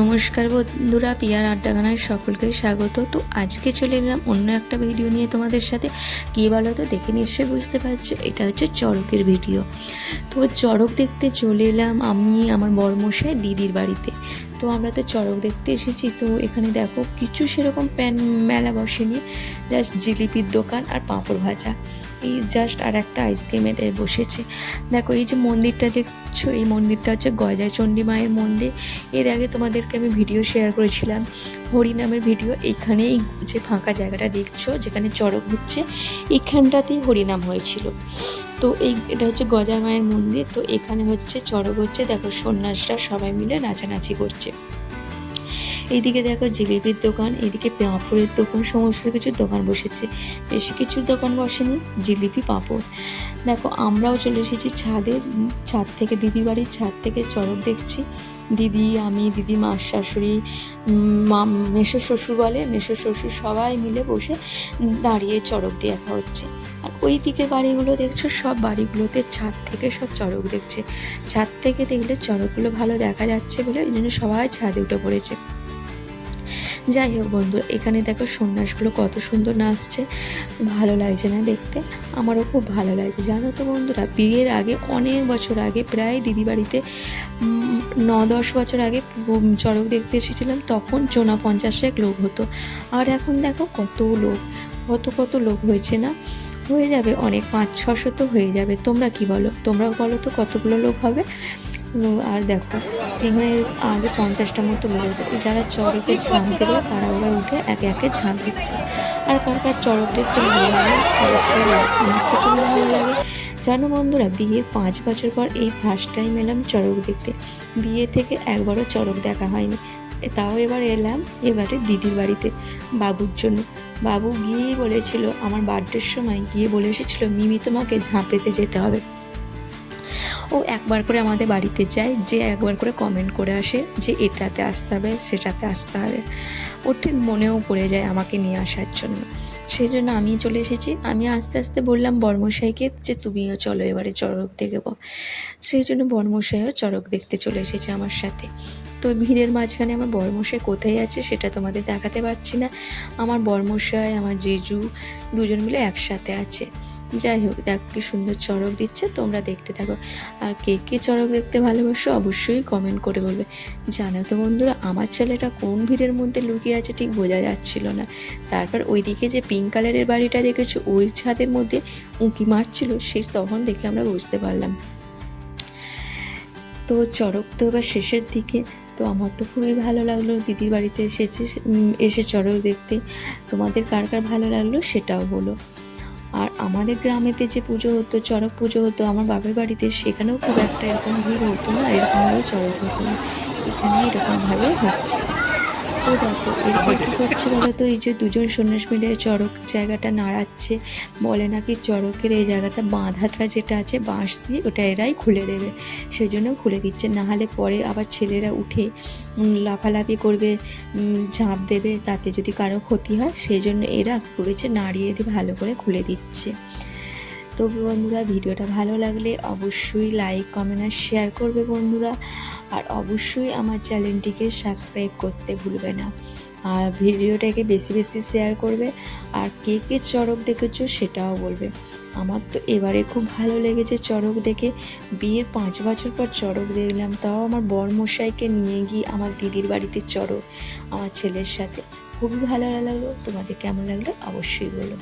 নমস্কার বন্ধুরা, পিয়ার আড্ডাখানায় সকলকে স্বাগত। তো আজকে চলে এলাম অন্য একটা ভিডিও নিয়ে তোমাদের সাথে। কী বলো তো দেখে নিশ্চয়ই বুঝতে পারছ, এটা হচ্ছে চড়কের ভিডিও। তো চড়ক দেখতে চলে এলাম আমি, আমার বড়মশাই দিদির বাড়িতে। তো আমরা তো চড়ক দেখতে এসেছি, তো এখানে দেখো কিছু সেরকম প্যান মেলা বসেনি। জাস্ট জিলিপির দোকান আর পাঁপড় ভাজা। এই জাস্ট আর একটা আইসক্রিমের বসেছে। দেখো এই যে মন্দিরটা দেখছ এই মন্দিরটা হচ্ছে গজায় চণ্ডী মায়ের মন্দির। এর আগে তোমাদেরকে আমি ভিডিও শেয়ার করেছিলাম। হরিনামের ভিডিও এইখানে এই যে ফাঁকা জায়গাটা দেখছ, যেখানে চড়ক হচ্ছে এইখানটাতেই হরিনাম হয়েছিল। তো এই, এটা হচ্ছে গজা মায়ের মন্দির। তো এখানে হচ্ছে চড়ক হচ্ছে। দেখো সন্ন্যাসরা সবাই মিলে নাচানাচি করছে। এইদিকে দেখো জিলিপির দোকান এদিকে পাঁপড়ের দোকান, সমস্ত কিছু দোকান বসেছে। বেশি কিছু দোকান বসেনি, জিলিপি, পাঁপড়। দেখো, আমরাও চলে এসেছি ছাদে ছাদ থেকে দিদি বাড়ির ছাদ থেকে চড়ক দেখছি। দিদি, আমি, দিদি, মা, শাশুড়ি মা মেশো শ্বশুর বলে মেশো শ্বশুর সবাই মিলে বসে দাঁড়িয়ে চড়ক দেখা হচ্ছে। আর ওই দিকে বাড়িগুলো দেখছ, সব বাড়িগুলোতে ছাদ থেকে সব চড়ক দেখছে। ছাদ থেকে দেখলে চড়কগুলো ভালো দেখা যাচ্ছে বলে, ওই জন্য সবাই ছাদে উঠে পড়েছে। যাই হোক বন্ধু, এখানে দেখো সন্ন্যাসগুলো কত সুন্দর নাচছে। ভালো লাগছে না দেখতে, আমারও খুব ভালো লাগছে। জানো তো বন্ধুরা, বিয়ের আগে অনেক বছর আগে, প্রায় দিদি বাড়িতে ন দশ বছর আগে চড়ক দেখতে এসেছিলাম, তখন চোনা পঞ্চাশেক লোক হতো। আর এখন দেখো কত লোক, কত কত লোক হয়েছে না? হয়ে যাবে অনেক পাঁচ ছশো তো হয়ে যাবে। তোমরা কি বলো? তোমরা বলো তো কতগুলো লোক হবে? আর দেখো, এখানে আগে পঞ্চাশটা মতো লোক যারা চড়কে ঝাঁপ দেবে তারা ওরা উঠে একে একে ঝাঁপ দিচ্ছে। আর কার কার চড়ক দেখতে ভালো লাগে, অবশ্যই আমার তো ভালো লাগে। জানো বন্ধুরা, বিয়ের পাঁচ বছর পর এই ফার্স্ট টাইম এলাম চড়ক দেখতে। বিয়ে থেকে একবারও চড়ক দেখা হয়নি। তাও এবার এলাম, এবারে দিদির বাড়িতে, বাবুর জন্য। বাবু গিয়েই বলেছিল, আমার বার্থডের সময় গিয়ে বলে এসেছিল, মিমি তোমাকে ঝাঁপেতে যেতে হবে। ও একবার করে আমাদের বাড়িতে যায়, যে একবার করে কমেন্ট করে আসে যে এটাতে আসতে হবে, সেটাতে আসতে হবে। ওর ঠিক মনেও পড়ে যায় আমাকে নিয়ে আসার জন্য। সেই জন্য আমি চলে এসেছি। আমি আস্তে আস্তে বললাম বর্মশাইকে যে তুমিও চলো এবারে চড়ক দেখব সেই জন্য বর্মশাইও চড়ক দেখতে চলে এসেছে আমার সাথে। তো ভিড়ের মাঝখানে আমার বর্মশাই কোথায় আছে সেটা তোমাদের দেখাতে পারছি না। আমার বর্মশাই, আমার জিজু দুজন মিলে একসাথে আছে। যাই হোক, দেখ কি সুন্দর চড়ক দিচ্ছে, তোমরা দেখতে থাকো। আর কে কে চড়ক দেখতে ভালোবাসো অবশ্যই কমেন্ট করে বলবে। জানো তো বন্ধুরা, আমার ছেলেটা কোন ভিড়ের মধ্যে লুকিয়ে আছে ঠিক বোঝা যাচ্ছিল না। তারপর ওইদিকে যে পিঙ্ক কালারের বাড়িটা দেখেছ, ওই ছাদের মধ্যে উঁকি মারছিল, সে তখন দেখে আমরা বুঝতে পারলাম। তো চড়ক তো এবার শেষের দিকে, তো আমার তো খুবই ভালো লাগল, দিদির বাড়িতে এসেছে এসে চড়ক দেখতে। তোমাদের কার কার ভালো লাগল সেটাও বলো। আর আমাদের গ্রামেতে যে পুজো হতো, চড়ক পুজো হতো, আমার বাপের বাড়িতে সেখানেও খুব একটা এরকম ভিড় হতো না, এরকমভাবে চড়ক হতো না। এখানে এরকমভাবে হচ্ছে। তো দেখো এরপর কী করছে? বলো তো এই যে দুজন সন্ন্যাস মিলে চড়ক জায়গাটা নাড়াচ্ছে বলে নাকি চড়কের এই জায়গাটা বাঁধাটা যেটা আছে বাঁশ দিয়ে ওটা এরাই খুলে দেবে সেই জন্য খুলে দিচ্ছে। না হলে পরে আবার ছেলেরা উঠে লাফালাফি করবে ঝাঁপ দেবে তাতে যদি কারও ক্ষতি হয় সেই জন্য এরা করেছে নাড়িয়ে দিয়ে ভালো করে খুলে দিচ্ছে। তো বন্ধুরা ভিডিওটা ভালো লাগলে অবশ্যই লাইক কমেন্ট আর শেয়ার করবে বন্ধুরা। আর অবশ্যই আমার চ্যানেলটিকে সাবস্ক্রাইব করতে ভুলবে না। আর ভিডিওটাকে বেশি বেশি শেয়ার করবে আর কে কে চড়ক দেখেছ সেটাও বলবে। আমার তো এবারে খুব ভালো লেগেছে চড়ক দেখে। বিয়ের পাঁচ বছর পর চড়ক দেখলাম, তাও আমার বরমশাইকে নিয়ে গিয়ে আমার দিদির বাড়িতে চড়ক। আমার ছেলের সাথে খুবই ভালো লাগল, তোমাদের কেমন লাগল অবশ্যই বলো।